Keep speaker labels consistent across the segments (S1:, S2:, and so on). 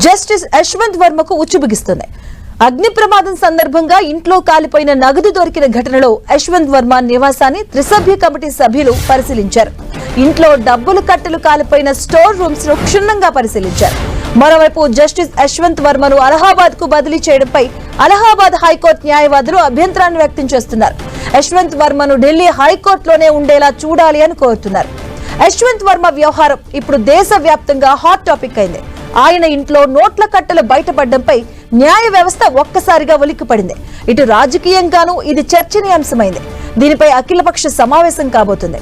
S1: Justice Yashwant వర్మకు ఉచ్చుబిగిస్తుంది అగ్ని ప్రమాదం సందర్భంగా ఇంట్లో కాలిపోయిన నగదు దొరికిన ఘటనలో యశ్వంత్ వర్మ నివాసాన్ని త్రిసభ్య కమిటీ సభ్యులు పరిశీలించారు. ఇంట్లో డబ్బులు కట్టలు కాలిపోయిన స్టోర్ రూమ్స్ను క్షుణ్ణంగా పరిశీలించారు. మరోవైపు జస్టిస్ యశ్వంత్ వర్మను అలహాబాద్కు బదిలీ చేయడంపై అలహాబాద్ హైకోర్టు న్యాయవాదులు అభ్యంతరాన్ని వ్యక్తం చేస్తున్నారు. యశ్వంత్ వర్మను ఢిల్లీ హైకోర్టులోనే ఉండేలా చూడాలి అని కోరుతున్నారు. యశ్వంత్ వర్మ వ్యవహారం ఇప్పుడు దేశవ్యాప్తంగా హాట్ టాపిక్ అయింది. ఆయన ఇంట్లో నోట్ల కట్టలు బయటపడడంపై న్యాయ వ్యవస్థ ఒక్కసారిగా ఉలిక్కిపడింది. ఇటు రాజకీయంగానూ ఇది చర్చనీయాంశమైంది. దీనిపై అఖిలపక్ష సమావేశం కాబోతుంది.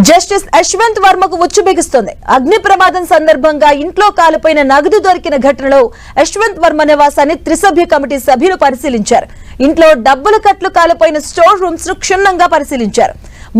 S1: జస్టిస్ యశ్వంత్ వర్మకు ఉచ్చుబిగిస్తోంది అగ్ని ప్రమాదం సందర్భంగా ఇంట్లో కాలిపోయిన నగదు దొరికిన ఘటనలో యశ్వంత్ వర్మ నివాసాన్ని త్రిసభ్య కమిటీ సభ్యులు పరిశీలించారు. ఇంట్లో డబ్బుల కట్లు కాలిపోయిన స్టోర్ రూమ్స్ను క్షుణ్ణంగా పరిశీలించారు.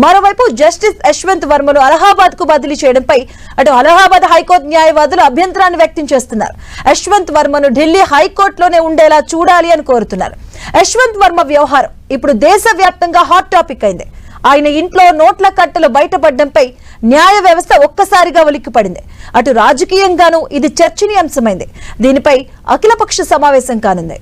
S1: మరోవైపు జస్టిస్ యశ్వంత్ వర్మను అలహాబాద్కు బదిలీ చేయడంపై అటు అలహాబాద్ హైకోర్టు న్యాయవాదులు అభ్యంతరాన్ని వ్యక్తం చేస్తున్నారు. యశ్వంత్ వర్మను ఢిల్లీ హైకోర్టులోనే ఉండేలా చూడాలి అని కోరుతున్నారు. యశ్వంత్ వర్మ వ్యవహారం ఇప్పుడు దేశవ్యాప్తంగా హాట్ టాపిక్ అయింది. ఆయన ఇంట్లో నోట్ల కట్టలు బయటపడడంపై న్యాయ వ్యవస్థ ఒక్కసారిగా ఉలిక్కిపడింది. అటు రాజకీయంగానూ ఇది చర్చనీయాంశమైంది. దీనిపై అఖిలపక్ష సమావేశం కానుంది.